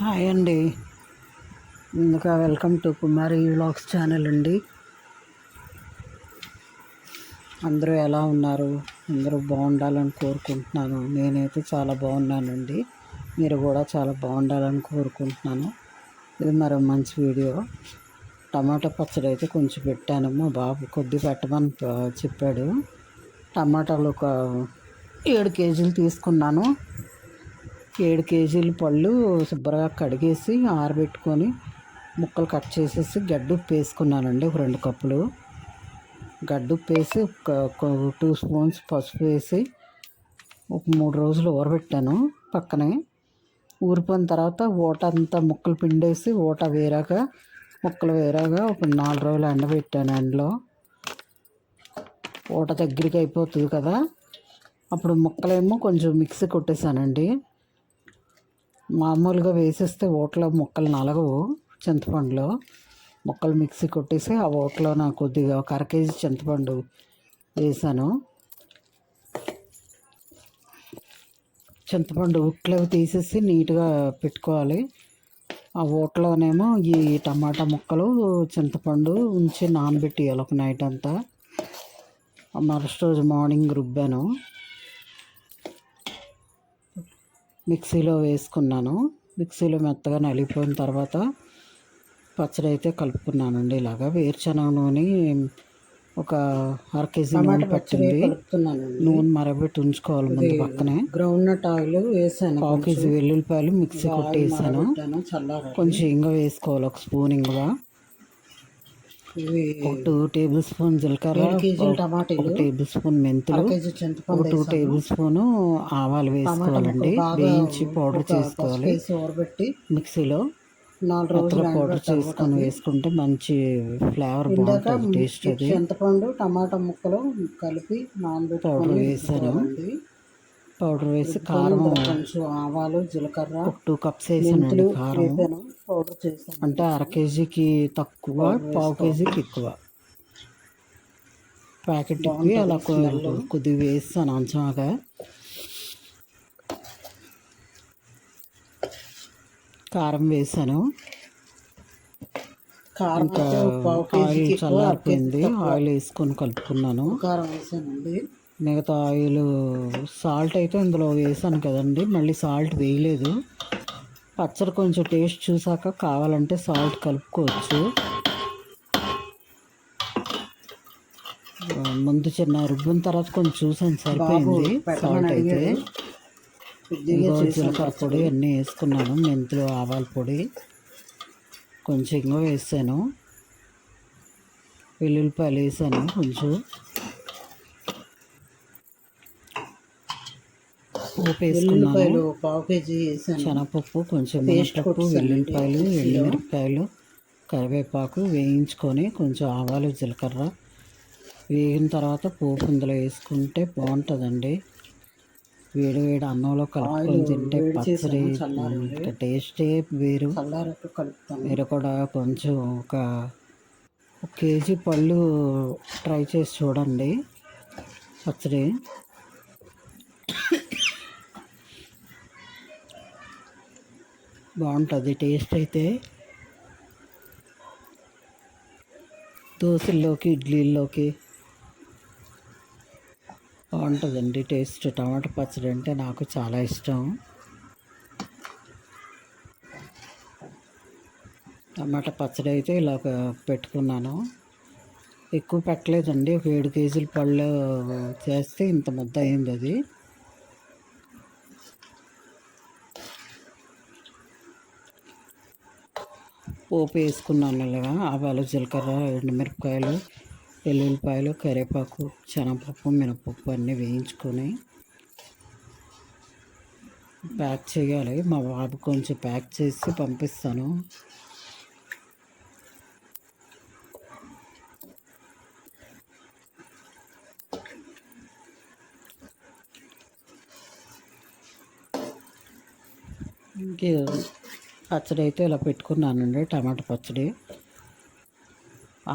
Hi అండి. ముందుగా welcome to Kumari vlogs channel అండి. అందరూ ఎలా ఉన్నారు? అందరూ బాగుండాలని కోరుకుంటున్నాను. నేనైతే చాలా బాగున్నానండి. మీరు కూడా చాలా బాగుండాలని కోరుకుంటున్నాను. ఇది మరో మంచి వీడియో. టమాటా పచ్చడి అయితే కొంచెం పెట్టాను. మా బాబు కొద్ది పెట్టమని చెప్పాడు. టమాటాలు ఒక ఏడు కేజీలు తీసుకున్నాను. ఏడు కేజీల పళ్ళు శుభ్రంగా కడిగేసి ఆరబెట్టుకొని ముక్కలు కట్ చేసేసి గడ్డ ఉప్పు వేసుకున్నానండి ఒక రెండు కప్పులు. గడ్డ ఉప్పు వేసి ఒక ఒక టూ స్పూన్స్ పసుపు వేసి ఒక మూడు రోజులు ఊరబెట్టాను పక్కనే. ఊరిపోయిన తర్వాత ఊట అంతా ముక్కలు పిండేసి ఊట వేరాక ముక్కలు వేరాగా ఒక నాలుగు రోజులు ఎండబెట్టాను ఎండలో. ఊట దగ్గరికి అయిపోతుంది కదా. అప్పుడు ముక్కలేమో కొంచెం మిక్సీ కొట్టేశానండి. మామూలుగా వేసేస్తే ఓట్లో ముక్కలు నలగవు చింతపండులో. ముక్కలు మిక్సీ కొట్టేసి ఆ ఓట్లో నాకు కొద్దిగా ఒక అర కేజీ చింతపండు వేసాను. చింతపండు ఉట్లవి తీసేసి నీట్గా పెట్టుకోవాలి. ఆ ఓట్లోనేమో ఈ టమాటా ముక్కలు చింతపండు ఉంచి నానబెట్టేయాలి ఒక నైట్ అంతా. మరుసటి రోజు మార్నింగ్ రుబ్బాను. మిక్సీలో వేసుకున్నాను. మిక్సీలో మెత్తగా నలిగిపోయిన తర్వాత పచ్చడి అయితే కలుపుకున్నానండి ఇలాగా. వేరుశనగ నూనె ఒక అర కేజీ నూనె పట్టింది. నూనె మరగబెట్టి ఉంచుకోవాలి ముందు పక్కనే. గ్రౌండ్ నట్ ఆయిల్ వేసాను పావు కేజీ వెల్లుల్లిపాయలు మిక్సీ కొట్టి వేసాను కొంచెం ఇంగ వేసుకోవాలి ఒక స్పూన్ ఇంగువ టూ టేబుల్ స్పూన్ జీలకర్ర ఒక టేబుల్ స్పూన్ మెంతులు ఒక టూ టేబుల్ స్పూన్ ఆవాలు వేసుకోవాలండి. వేయించి పౌడర్ చేసుకోవాలి. మిక్సీలో నాలుగు రోజులు పౌడర్ చేసుకొని వేసుకుంటే మంచి ఫ్లేవర్ బాగుంటుంది టేస్ట్ అది. చింతపండు టమాటా ముక్కలు కలిపి పౌడర్ వేసాను. పౌడర్ వేసి కారం కొంచెం ఆవాలు జీలకర్ర టూ కప్స్ వేసానండి కారం పౌడర్ చేశాను అంటే అర కేజీకి తక్కువ పావు కేజీకి ఎక్కువ. ప్యాకెట్ అలా కొద్దిగా వేస్తాను అంచనాగా. కారం వేసాను. కారం ఆయిల్ చల్లారిపోయింది ఆయిల్ వేసుకొని కలుపుకున్నాను. కారం వేసానండి. మిగతా ఆయిల్ సాల్ట్ అయితే ఇందులో వేసాను కదండి. మళ్ళీ సాల్ట్ వేయలేదు. పచ్చడి కొంచెం టేస్ట్ చూసాక కావాలంటే సాల్ట్ కలుపుకోవచ్చు. ముందు చిన్న రుబ్బిన తర్వాత కొంచెం చూసాను సరిపోయింది సాల్ట్ అయితే. జీలకర్ర పొడి అన్నీ వేసుకున్నాను. మెంతులు ఆవాల పొడి కొంచెం ఇంగో వేసాను. వెల్లుల్లిపాయలు వేసాను కొంచెం. వేసుకున్నాను. పావు కేజీ వేసాను. శనగపప్పు కొంచెం మినపప్పు వెల్లుల్లిపాయలు ఎండుమిరపకాయలు కరివేపాకు వేయించుకొని కొంచెం ఆవాలు జీలకర్ర వేగిన తర్వాత పోపు ఇందులో వేసుకుంటే బాగుంటుందండి. వేడి వేడి అన్నంలో కలుపుకొని తింటే పచ్చడి ఇంకా టేస్టే వేరు. మీరు కూడా కొంచెం ఒక ఒక కేజీ పళ్ళు ట్రై చేసి చూడండి పచ్చడి. బాగుంటుంది టేస్ట్ అయితే. దోశల్లోకి ఇడ్లీల్లోకి. బాగుంటుందండి టేస్ట్. టమాటా పచ్చడి అంటే నాకు చాలా ఇష్టం. టమాటా పచ్చడి అయితే ఇలా పెట్టుకున్నాను. ఎక్కువ పెట్టలేదండి ఒక ఏడు కేజీల పళ్ళు చేస్తే ఇంత ముద్ద అయింది అది. పోపు వేసుకున్నాను ఇలాగా ఆవాలు జీలకర్ర ఎండుమిరపకాయలు వెల్లుల్లిపాయలు కరివేపాకు శనగపప్పు మినపప్పు అన్నీ వేయించుకొని ప్యాక్ చేయాలి. మా బాబు కొంచెం ప్యాక్ చేసి పంపిస్తాను. ఇంకే పచ్చడి అయితే ఇలా పెట్టుకున్నానండి టమాటా పచ్చడి.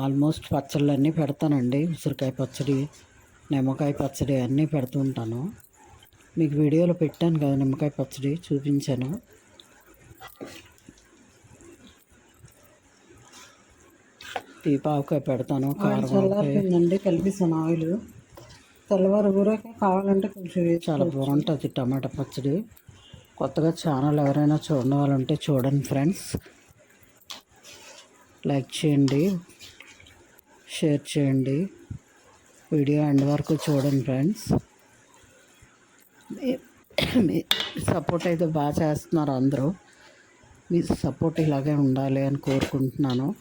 ఆల్మోస్ట్ పచ్చళ్ళన్నీ పెడతానండి ఉసిరికాయ పచ్చడి నిమ్మకాయ పచ్చడి అన్నీ పెడుతుంటాను మీకు వీడియోలో పెట్టాను కదా నిమ్మకాయ పచ్చడి చూపించాను. తీపాకాయ పెడతాను చల్లారిపోయిందండి కలిపిస్తాను ఆయిల్. తెల్లవారు కూడా కావాలంటే కొంచెం చాలా బాగుంటుంది టమాటా పచ్చడి. కొత్తగా ఛానల్ ఎవరైనా చూడని వాళ్ళు ఉంటే చూడండి ఫ్రెండ్స్. లైక్ చేయండి షేర్ చేయండి. వీడియో ఎండ్ వరకు చూడండి ఫ్రెండ్స్. మీ- సపోర్ట్ అయితే బాగా చేస్తున్నారు అందరూ. మీ సపోర్ట్ ఇలాగే ఉండాలి అని కోరుకుంటున్నాను.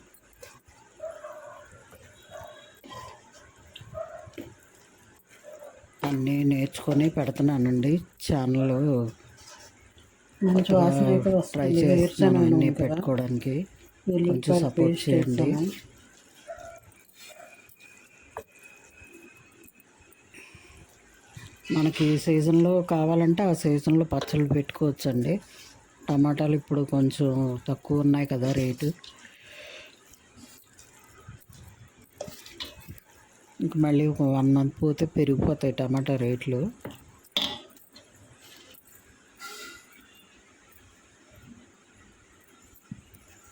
అన్నీ నేర్చుకొని పెడుతున్నానండి ఛానల్. మంచి వాసన అయితే వస్తుంది వేరుశనగ పెట్టుకోవడానికి. కొంచెం సపోర్ట్ చేయండి. మనకి ఏ సీజన్లో కావాలంటే ఆ సీజన్లో పచ్చళ్ళు పెట్టుకోవచ్చండి. టమాటాలు ఇప్పుడు కొంచెం తక్కువ ఉన్నాయి కదా రేటు. ఇంక మళ్ళీ ఒక వన్ మంత్ పోతే పెరిగిపోతాయి టమాటా రేట్లు.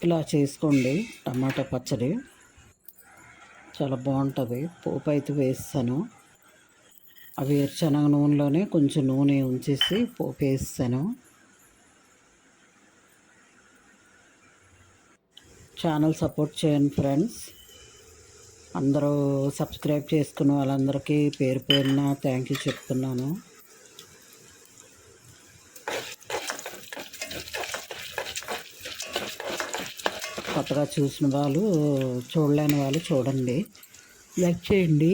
ఇలా చేసుకోండి టమాటా పచ్చడి. చాలా బాగుంటుంది. పోపు అయితే వేస్తాను. ఆ వేరుశనగ నూనెలోనే కొంచెం నూనె ఉంచేసి పోపు వేస్తాను. ఛానల్ సపోర్ట్ చేయండి ఫ్రెండ్స్. అందరూ సబ్స్క్రైబ్ చేసుకున్న వాళ్ళందరికీ పేరు పేరున థ్యాంక్ యూ చెప్తున్నాను. కొత్తగా చూసిన వాళ్ళు చూడలేని వాళ్ళు చూడండి. లైక్ చేయండి.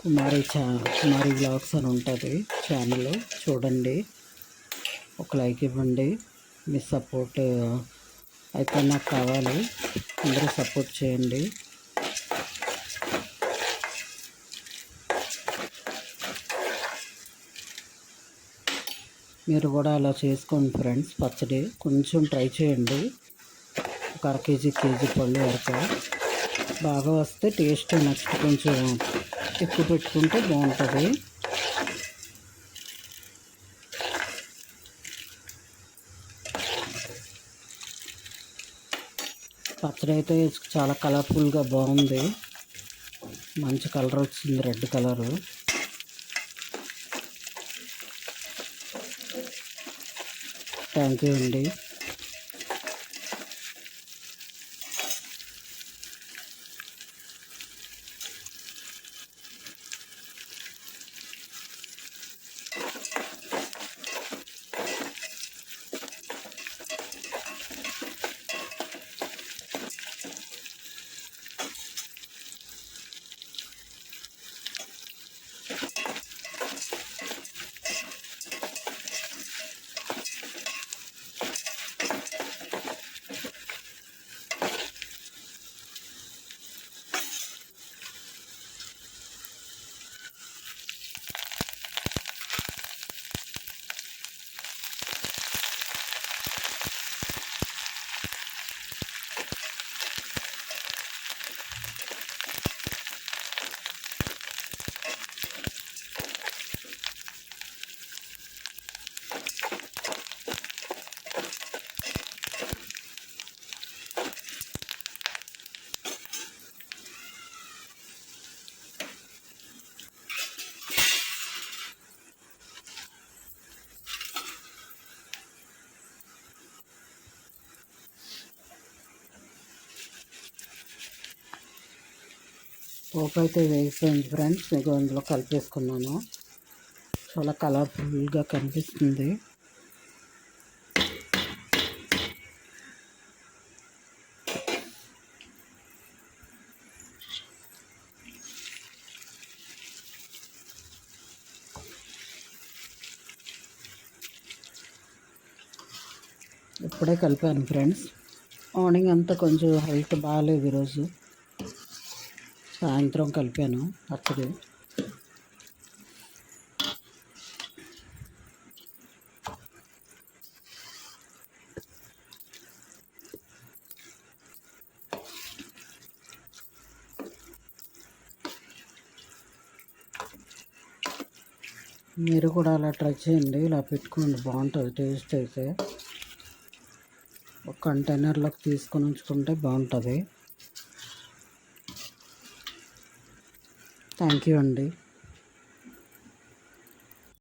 కుమారి ఛా కుమారి బ్లాగ్స్ అని ఉంటుంది ఛానల్ చూడండి. ఒక లైక్ ఇవ్వండి. మీ సపోర్ట్ అయితే నాకు కావాలి. అందరూ సపోర్ట్ చేయండి. మీరు కూడా అలా చేసుకోండి ఫ్రెండ్స్ పచ్చడి. కొంచెం ట్రై చేయండి. ఒక అర కేజీ కేజీ పళ్ళు వరకు. బాగా వస్తే టేస్ట్ నెక్స్ట్ కొంచెం ఎక్కువ పెట్టుకుంటే బాగుంటుంది. పచ్చడి అయితే చాలా కలర్ఫుల్గా బాగుంది. మంచి కలర్ వచ్చింది రెడ్ కలరు థ్యాంక్ యూ అండి. పోపు అయితే వేసిపోయింది ఫ్రెండ్స్. మీకు అందులో కలిపేసుకున్నాను. చాలా కలర్ఫుల్గా కనిపిస్తుంది. ఇప్పుడే కలిపాను ఫ్రెండ్స్. మార్నింగ్ అంతా కొంచెం హెల్త్ బాగాలేదు ఈరోజు. సాయంత్రం కలిపాను పచ్చడి. మీరు కూడా అలా ట్రై చేయండి ఇలా పెట్టుకోండి బాగుంటుంది టేస్ట్ అయితే. ఒక కంటైనర్లోకి తీసుకొని ఉంచుకుంటే బాగుంటుంది. థ్యాంక్ యూ అండి.